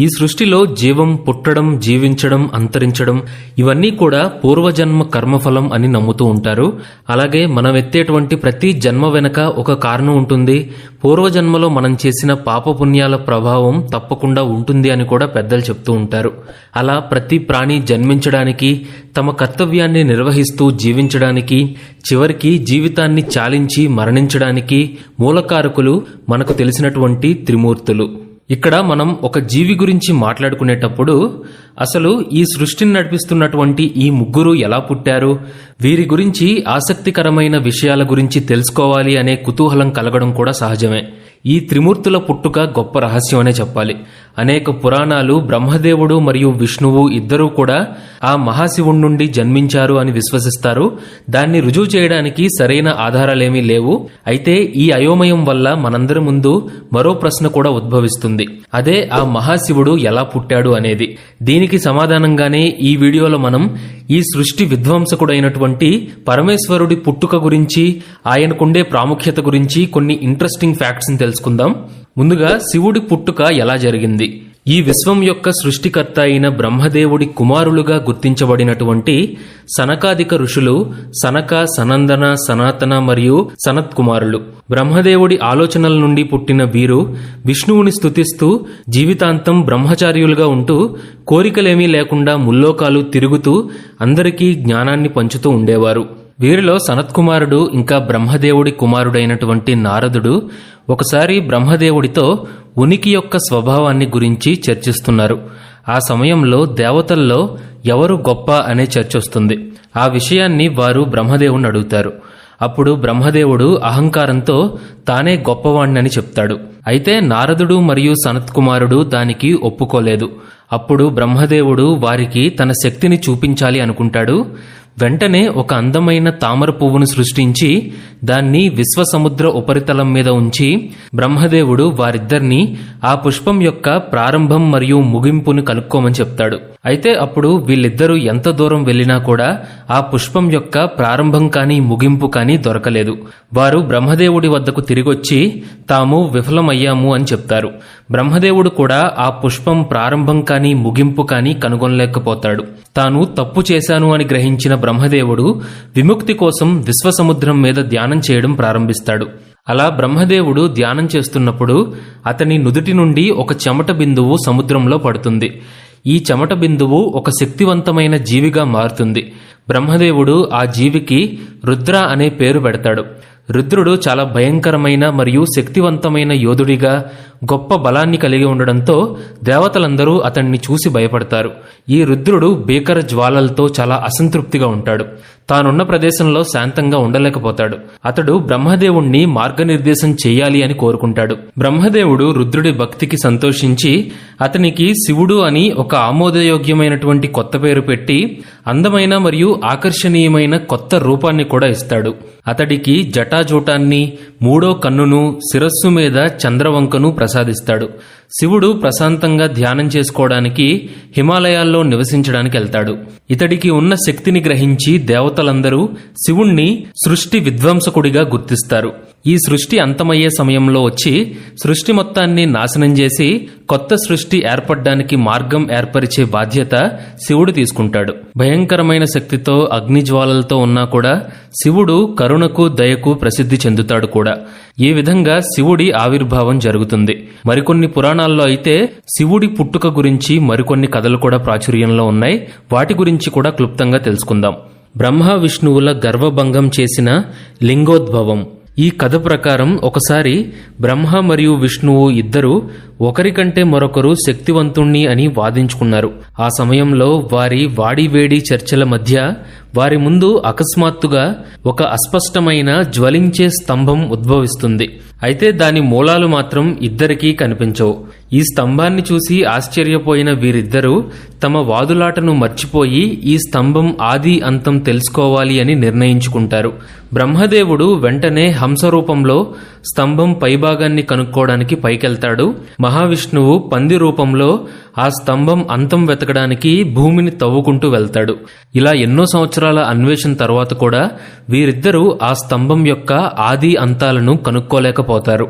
ఈ సృష్టిలో జీవం పుట్టడం జీవించడం అంతరించడం ఇవన్నీ కూడా పూర్వజన్మ కర్మఫలం అని నమ్ముతూ ఉంటారు. అలాగే మనం ఎత్తేటువంటి ప్రతి జన్మ వెనక ఒక కారణం ఉంటుంది. పూర్వజన్మలో మనం చేసిన పాపపుణ్యాల ప్రభావం తప్పకుండా ఉంటుంది అని కూడా పెద్దలు చెప్తూ ఉంటారు. అలా ప్రతి ప్రాణి జన్మించడానికి తమ కర్తవ్యాన్ని నిర్వహిస్తూ జీవించడానికి చివరికి జీవితాన్ని చాలించి మరణించడానికి మూలకారకులు మనకు తెలిసినటువంటి త్రిమూర్తులు. ఇక్కడ మనం ఒక జీవి గురించి మాట్లాడుకునేటప్పుడు అసలు ఈ సృష్టిని నడిపిస్తున్నటువంటి ఈ ముగ్గురు ఎలా పుట్టారు? వీరి గురించి ఆసక్తికరమైన విషయాల గురించి తెలుసుకోవాలి అనే కుతూహలం కలగడం కూడా సహజమే. ఈ త్రిమూర్తుల పుట్టుక గొప్ప రహస్యం అనే చెప్పాలి. అనేక పురాణాలు బ్రహ్మదేవుడు మరియు విష్ణువు ఇద్దరూ కూడా ఆ మహాశివుడి నుండి జన్మించారు అని విశ్వసిస్తారు. దాన్ని రుజువు చేయడానికి సరైన ఆధారాలేమీ లేవు. అయితే ఈ అయోమయం వల్ల మనందరి ముందు మరో ప్రశ్న కూడా ఉద్భవిస్తుంది. అదే ఆ మహాశివుడు ఎలా పుట్టాడు అనేది. దీనికి సమాధానంగానే ఈ వీడియోలో మనం ఈ సృష్టి విధ్వంసకుడైనటువంటి పరమేశ్వరుడి పుట్టుక గురించి ఆయనకుండే ప్రాముఖ్యత గురించి కొన్ని ఇంట్రెస్టింగ్ ఫ్యాక్ట్స్ తెలుసుకుందాం. ముందుగా శివుడి పుట్టుక ఎలా జరిగింది? ఈ విశ్వం యొక్క సృష్టికర్త అయిన బ్రహ్మదేవుడి కుమారులుగా గుర్తించబడినటువంటి సనకాదిక ఋషులు సనక సనందన సనాతన మరియు సనత్ కుమారులు బ్రహ్మదేవుడి ఆలోచనల నుండి పుట్టిన వీరు విష్ణువుని స్తుతిస్తూ జీవితాంతం బ్రహ్మచార్యులుగా ఉంటూ కోరికలేమీ లేకుండా ముల్లోకాలు తిరుగుతూ అందరికీ జ్ఞానాన్ని పంచుతూ ఉండేవారు. వీరిలో సనత్కుమారుడు ఇంకా బ్రహ్మదేవుడి కుమారుడైనటువంటి నారదుడు ఒకసారి బ్రహ్మదేవుడితో ఉనికి యొక్క స్వభావాన్ని గురించి చర్చిస్తున్నారు. ఆ సమయంలో దేవతల్లో ఎవరు గొప్ప అనే చర్చ వస్తుంది. ఆ విషయాన్ని వారు బ్రహ్మదేవుని అడుగుతారు. అప్పుడు బ్రహ్మదేవుడు అహంకారంతో తానే గొప్పవాణ్ణని చెప్తాడు. అయితే నారదుడు మరియు సనత్కుమారుడు దానికి ఒప్పుకోలేదు. అప్పుడు బ్రహ్మదేవుడు వారికి తన శక్తిని చూపించాలి అనుకుంటాడు. వెంటనే ఒక అందమైన తామర పువ్వును సృష్టించి దాన్ని విశ్వసముద్ర ఉపరితలం మీద ఉంచి బ్రహ్మదేవుడు వారిద్దరినీ ఆ పుష్పం యొక్క ప్రారంభం మరియు ముగింపును కనుక్కోమని చెప్తాడు. అయితే అప్పుడు వీళ్ళిద్దరూ ఎంత దూరం వెళ్ళినా కూడా ఆ పుష్పం యొక్క ప్రారంభం కానీ ముగింపు కానీ దొరకలేదు. వారు బ్రహ్మదేవుడి వద్దకు తిరిగొచ్చి తాము విఫలమయ్యాము అని చెప్తారు. బ్రహ్మదేవుడు కూడా ఆ పుష్పం ప్రారంభం కానీ ముగింపు కానీ కనుగొనలేకపోతాడు. తాను తప్పు చేశాను అని గ్రహించిన బ్రహ్మదేవుడు విముక్తి కోసం విశ్వసముద్రం మీద ధ్యానం చేయడం ప్రారంభిస్తాడు. అలా బ్రహ్మదేవుడు ధ్యానం చేస్తున్నప్పుడు అతని నుదుటి నుండి ఒక చెమట బిందువు సముద్రంలో పడుతుంది. ఈ చెమట బిందువు ఒక శక్తివంతమైన జీవిగా మారుతుంది. బ్రహ్మదేవుడు ఆ జీవికి రుద్ర అనే పేరు పెడతాడు. రుద్రుడు చాలా భయంకరమైన మరియు శక్తివంతమైన యోధుడిగా గొప్ప బలాన్ని కలిగి ఉండడంతో దేవతలందరూ అతన్ని చూసి భయపడతారు. ఈ రుద్రుడు భీకర జ్వాలలతో చాలా అసంతృప్తిగా ఉంటాడు. తానున్న ప్రదేశంలో శాంతంగా ఉండలేకపోతాడు. అతడు బ్రహ్మదేవుణ్ణి మార్గనిర్దేశం చేయాలి అని కోరుకుంటాడు. బ్రహ్మదేవుడు రుద్రుడి భక్తికి సంతోషించి అతనికి శివుడు అని ఒక ఆమోదయోగ్యమైనటువంటి కొత్త పేరు పెట్టి అందమైన మరియు ఆకర్షణీయమైన కొత్త రూపాన్ని కూడా ఇస్తాడు. అతడికి జటాజూటాన్ని మూడో కన్నును శిరస్సు మీద చంద్రవంకను ప్రసాదిస్తాడు. శివుడు ప్రశాంతంగా ధ్యానం చేసుకోవడానికి హిమాలయాల్లో నివసించడానికి వెళ్తాడు. ఇతడికి ఉన్న శక్తిని గ్రహించి దేవతలందరూ శివుణ్ణి సృష్టి విధ్వంసకుడిగా గుర్తిస్తారు. ఈ సృష్టి అంతమయ్యే సమయంలో వచ్చి సృష్టి మొత్తాన్ని నాశనం చేసి కొత్త సృష్టి ఏర్పడడానికి మార్గం ఏర్పరిచే బాధ్యత శివుడు తీసుకుంటాడు. భయంకరమైన శక్తితో అగ్నిజ్వాలలతో ఉన్నా కూడా శివుడు కరుణకు దయకు ప్రసిద్ధి చెందుతాడు కూడా. ఈ విధంగా శివుడి ఆవిర్భావం జరుగుతుంది. మరికొన్ని పురాణాల్లో అయితే శివుడి పుట్టుక గురించి మరికొన్ని కథలు కూడా ప్రాచుర్యంలో ఉన్నాయి. వాటి గురించి కూడా క్లుప్తంగా తెలుసుకుందాం. బ్రహ్మ విష్ణువుల గర్వభంగం చేసిన లింగోద్భవం. ఈ కథ ప్రకారం ఒకసారి బ్రహ్మ మరియు విష్ణువు ఇద్దరు ఒకరికంటే మరొకరు శక్తివంతుణ్ణి అని వాదించుకున్నారు. ఆ సమయంలో వారి వాడివేడి చర్చల మధ్య వారి ముందు అకస్మాత్తుగా ఒక అస్పష్టమైన జ్వలించే స్తంభం ఉద్భవిస్తుంది. అయితే దాని మూలాలు మాత్రం ఇద్దరికీ కనిపించవు. ఈ స్తంభాన్ని చూసి ఆశ్చర్యపోయిన వీరిద్దరూ తమ వాదులాటను మర్చిపోయి ఈ స్తంభం ఆది అంతం తెలుసుకోవాలి అని నిర్ణయించుకుంటారు. బ్రహ్మదేవుడు వెంటనే హంస రూపంలో స్తంభం పైభాగాన్ని కనుక్కోవడానికి పైకెళ్తాడు. మహావిష్ణువు పంది రూపంలో ఆ స్తంభం అంతం వెతకడానికి భూమిని తవ్వుకుంటూ వెళ్తాడు. ఇలా ఎన్నో సంవత్సరాల అన్వేషణ తర్వాత కూడా వీరిద్దరూ ఆ స్తంభం యొక్క ఆది అంతాలను కనుక్కోలేకపోతారు.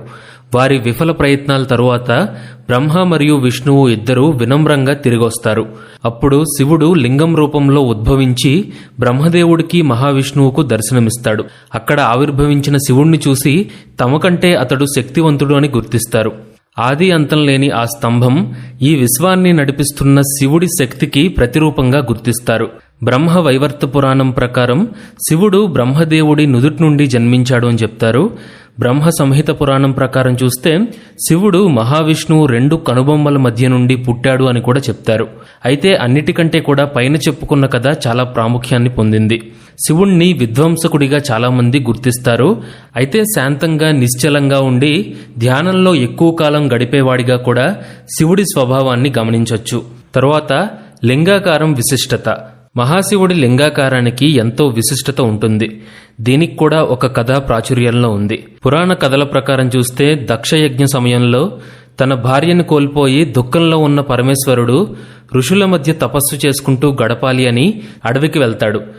వారి విఫల ప్రయత్నాల తరువాత బ్రహ్మ మరియు విష్ణువు ఇద్దరూ వినమ్రంగా తిరిగొస్తారు. అప్పుడు శివుడు లింగం రూపంలో ఉద్భవించి బ్రహ్మదేవుడికి మహావిష్ణువుకు దర్శనమిస్తాడు. అక్కడ ఆవిర్భవించిన శివుణ్ణి చూసి తమకంటే అతడు శక్తివంతుడు అని గుర్తిస్తారు. ఆది అంతం లేని ఆ స్తంభం ఈ విశ్వాన్ని నడిపిస్తున్న శివుడి శక్తికి ప్రతిరూపంగా గుర్తిస్తారు. బ్రహ్మ వైవర్త పురాణం ప్రకారం శివుడు బ్రహ్మదేవుడి నుదుటి నుండి జన్మించాడు అని చెప్తారు. బ్రహ్మ సంహిత పురాణం ప్రకారం చూస్తే శివుడు మహావిష్ణువు రెండు కనుబొమ్మల మధ్య నుండి పుట్టాడు అని కూడా చెప్తారు. అయితే అన్నిటికంటే కూడా పైన చెప్పుకున్న కథ చాలా ప్రాముఖ్యాన్ని పొందింది. శివుణ్ణి విధ్వంసకుడిగా చాలామంది గుర్తిస్తారు. అయితే శాంతంగా నిశ్చలంగా ఉండి ధ్యానంలో ఎక్కువ కాలం గడిపేవాడిగా కూడా శివుడి స్వభావాన్ని గమనించవచ్చు తరువాత లింగాకారం విశిష్టత. మహాశివుడి లింగాకారానికి ఎంతో విశిష్టత ఉంటుంది. దీనికి కూడా ఒక కథ ప్రాచుర్యంలో ఉంది. పురాణ కథల ప్రకారం చూస్తే దక్షయజ్ఞ సమయంలో తన భార్యను కోల్పోయి దుఃఖంలో ఉన్న పరమేశ్వరుడు ఋషుల మధ్య తపస్సు చేసుకుంటూ గడపాలి అని అడవికి వెళ్తాడు.